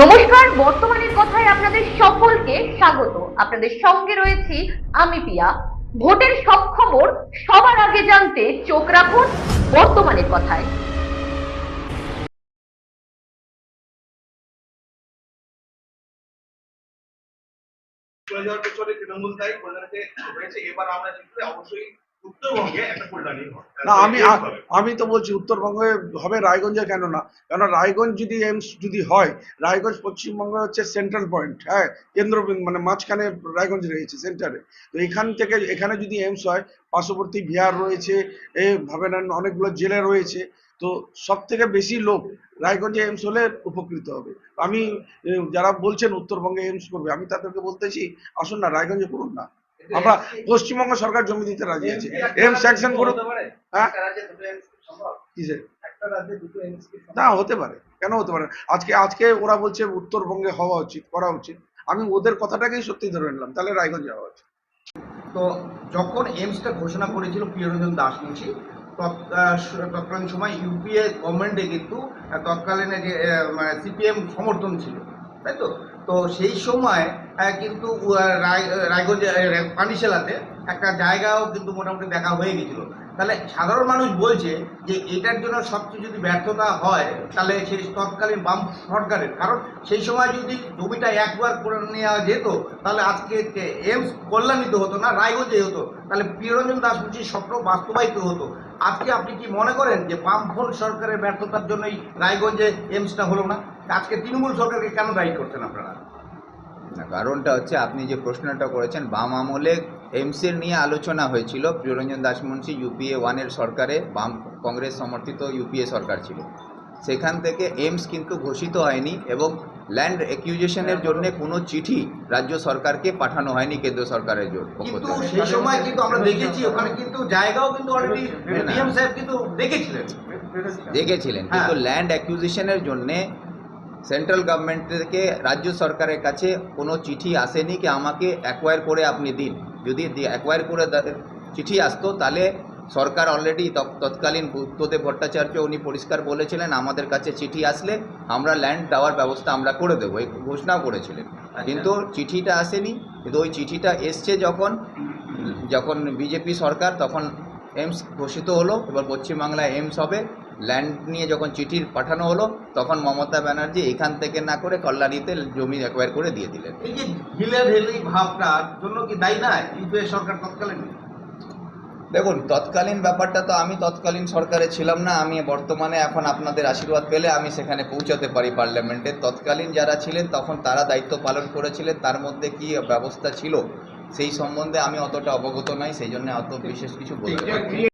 নমস্কার, বর্তমানের কথায় আপনাদের সকলকে স্বাগত। আপনাদের সঙ্গে রয়েছি আমি পিয়া। ভোটের সব খবর সবার আগে জানতে চোখ রাখুন বর্তমানের কথায়। চলে যাওয়ার তৃণমূল এবার আমরা জিতলে অবশ্যই না আমি আমি তো বলছি উত্তরবঙ্গে হবে রায়গঞ্জে কেন না? কেন রায়গঞ্জ যদি এইমস যদি হয় রায়গঞ্জ পশ্চিমবঙ্গ হচ্ছে সেন্ট্রাল পয়েন্ট হ্যাঁ কেন্দ্র মানে মাঝখানে রায়গঞ্জ রয়েছে সেন্টারে তো এখান থেকে এখানে যদি এইমস হয় পার্শ্ববর্তী বিহার রয়েছে এ ভাবে নেন অনেকগুলো জেলে রয়েছে তো সব থেকে বেশি লোক রায়গঞ্জে এইমস হলে উপকৃত হবে। আমি যারা বলছেন উত্তরবঙ্গে এইমস করবে আমি তাদেরকে বলতেছি আসুন না রায়গঞ্জে করুন না। আমরা পশ্চিমবঙ্গ সরকার জমি দিতে রাজি আছে। এম স্যাংশন হ্যাঁ। না হতে পারে। কেন হতে পারে? আজকে আজকে ওরা বলছে উত্তরবঙ্গে হওয়া উচিত করা উচিত। আমি ওদের কথাটাকেই সত্যি ধরে নিলাম। তাহলে রায়গঞ্জ যাওয়া উচিত। তো যখন এইমসটা ঘোষণা করেছিল প্রিয়রঞ্জন দাসমুন্সি তৎ- আহ, স- তৎকালীন সময় ইউপিএ গভর্নমেন্টে কিন্তু তৎকালীন যে মানে সিপিএম সমর্থন ছিল। তাই তো? তো সেই সময় কিন্তু রায়গঞ্জে পানিশালাতে একটা জায়গাও কিন্তু মোটামুটি দেখা হয়ে গেছিল। তাহলে সাধারণ মানুষ বলছে যে এটার জন্য সবচেয়ে যদি ব্যর্থতা হয়, তাহলে সেই তৎকালীন বাম সরকারের। কারণ সেই সময় যদি জমিটা একবার করে নেওয়া যেত, তাহলে আজকে এমস কল্যাণিত হতো না, রায়গঞ্জে হতো। তাহলে প্রিয়রঞ্জন দাস মুন্সির স্বপ্ন বাস্তবায়িত হতো। আজকে আপনি কি মনে করেন যে বামফ্রন্ট সরকারের ব্যর্থতার জন্যই রায়গঞ্জে এমসটা হলো না? আজকে তৃণমূল সরকারকে কেন দায়ী করছেন আপনারা? কারণটা হচ্ছে আপনি যে প্রশ্নটা করেছেন বাম আমলে এমসের নিয়ে আলোচনা হয়েছিল। প্রিয়রঞ্জন দাসমুন্সি ইউপিএ ওয়ানের সরকারে বাম কংগ্রেস সমর্থিত ইউপিএ সরকার ছিল। সেখান থেকে এমস কিন্তু ঘোষিত হয়নি এবং ল্যান্ড অ্যাকিউজেশনের জন্য কোনো চিঠি রাজ্য সরকারকে পাঠানো হয়নি কেন্দ্র সরকারের জন্য কিন্তু সেই সময় কিন্তু আমরা দেখেছি ওখানে কিন্তু জায়গাও কিন্তু অলরেডি ডিএম সাহেব কিন্তু দেখেছিলেন। দেখেছিলেন হ্যাঁ। কিন্তু ল্যান্ড অ্যাকুইজিশনের জন্য সেন্ট্রাল গভর্নমেন্ট থেকে রাজ্য সরকারের কাছে কোনো চিঠি আসেনি কি আমাকে অ্যাকোয়ার করে আপনি দিন? যদি অ্যাকোয়ার করে চিঠি আসতো তাহলে সরকার অলরেডি তৎকালীন বুদ্ধদেব ভট্টাচার্য উনি পরিষ্কার বলেছিলেন আমাদের কাছে চিঠি আসলে আমরা ল্যান্ড দেওয়ার ব্যবস্থা আমরা করে দেবো এই ঘোষণাও করেছিলেন। কিন্তু চিঠিটা আসেনি কিন্তু ওই চিঠিটা এসছে যখন যখন বিজেপি সরকার তখন এমস ঘোষিত হলো এবার পশ্চিমবাংলায় এমস হবে ল্যান্ড নিয়ে যখন চিঠি পাঠানো হলো তখন মমতা ব্যানার্জি এখান থেকে না করে কল্যাণীতে জমি অ্যাকোয়ার করে দিয়ে দিলেন। এই যে ঢিলে ঢেলি ভাবটার জন্য কি দায়ী না? ইউপিএ সরকার তৎকালীন। দেখুন তৎকালীন ব্যাপারটা তো আমি তৎকালীন সরকারে ছিলাম না আমি বর্তমানে এখন আপনাদের আশীর্বাদ পেলে আমি সেখানে পৌঁছাতে পারি পার্লামেন্টে। তৎকালীন যারা ছিলেন তখন তারা দায়িত্ব পালন করেছিলেন তার মধ্যে কি ব্যবস্থা ছিল সেই সম্বন্ধে আমি অতটা অবগত নই সেই জন্য অত বিশেষ কিছু বলতে